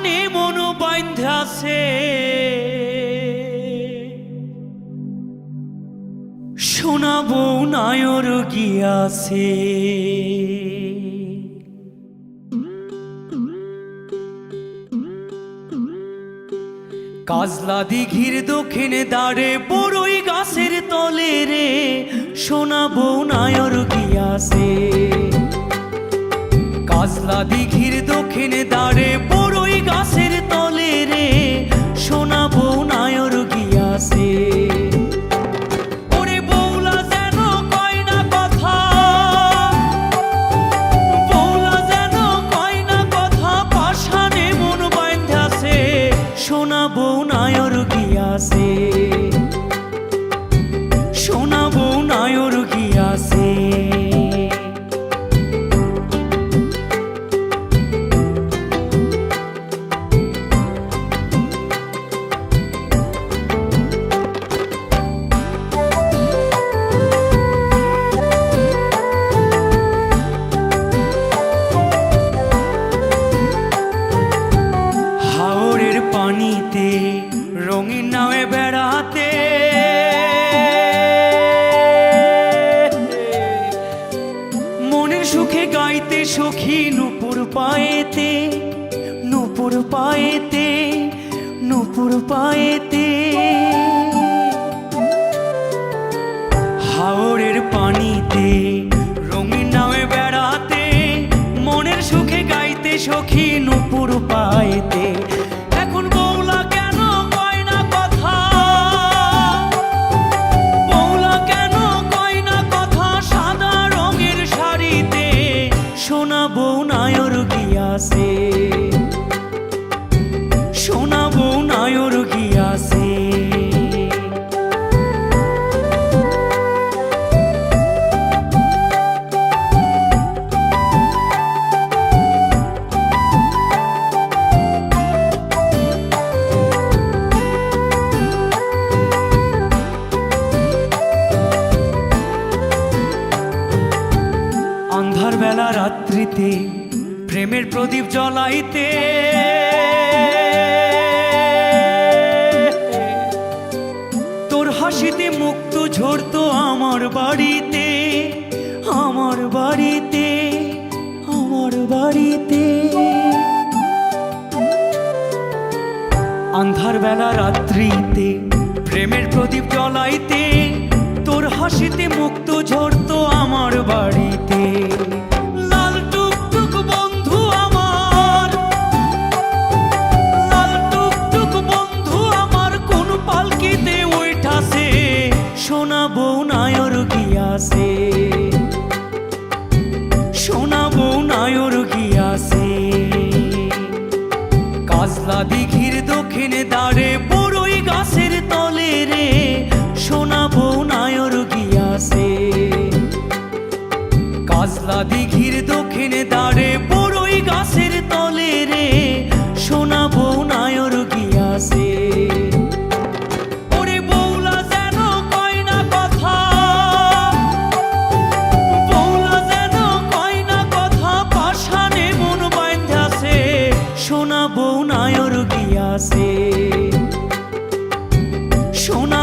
পাশানে মন বাইন্ধাছে শোনাবো নায়র গিয়াছে কাজলা দিঘির দক্ষিণে দাঁড়ে বড়ই গাছের তলে রে, শোনাবো নায়র গিয়াছে কাজলা দিঘির দক্ষিণে দাঁড়ে গাছের তলে সখী নুপুর পায়েতে নুপুর পায়েতে নুপুর পায়েতে। হাওরের পানিতে, রঙিন নামে বেড়াতে, মনের সুখে গাইতে সখী নুপুর পাইতে গিয়াছে। সোনা বউ নায়র গিয়াছে। বেলা রাত্রিতে প্রেমের প্রদীপ জ্বলাইতে। তোর হাসিতে মুক্ত ঝরতো আমার বাড়িতে আমার বাড়িতে আমার বাড়িতে। আন্ধার বেলা রাত্রিতে প্রেমের প্রদীপ জ্বলাইতে, তোর হাসিতে মুক্ত ঝরতো আমার বাড়িতে। দাঁড়ে বড়ই গাছের তলে রে সোনা বউ নায়র গিয়াছে। কাজলা দিঘির দক্ষিণে দাঁড়ে বড়ই গাছের তলে রে সোনা বউ নায়র গিয়াছে। ওরে বৌলা যেন সোনা